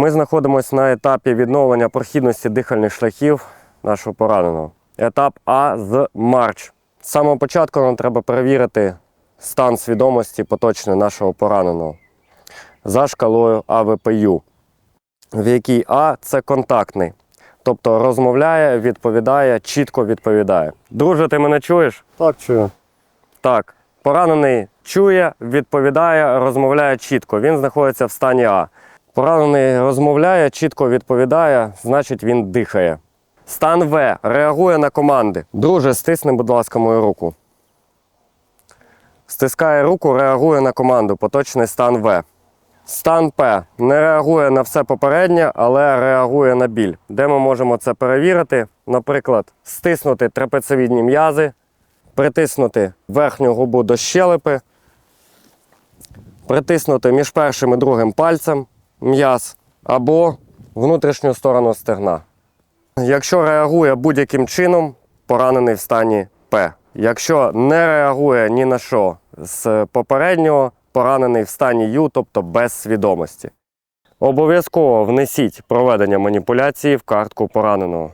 ми знаходимося на етапі відновлення прохідності дихальних шляхів нашого пораненого. Етап А з Марч. З самого початку нам треба перевірити стан свідомості поточний нашого пораненого за шкалою АВПЮ, в якій А це контактний. Тобто розмовляє, відповідає, чітко відповідає. Друже, ти мене чуєш? Так, чую. Так. Поранений чує, відповідає, розмовляє чітко. Він знаходиться в стані А. Поранений розмовляє, чітко відповідає, значить він дихає. Стан В реагує на команди. Друже, стисни, будь ласка, мою руку. Стискає руку, реагує на команду. Поточний стан В. Стан П не реагує на все попереднє, але реагує на біль. Де ми можемо це перевірити? Наприклад, стиснути трапецевідні м'язи, притиснути верхню губу до щелепи, притиснути між першим і другим пальцем м'яз або внутрішню сторону стегна. Якщо реагує будь-яким чином, поранений в стані П. Якщо не реагує ні на що з попереднього, поранений в стані Ю, тобто без свідомості. Обов'язково внесіть проведення маніпуляції в картку пораненого.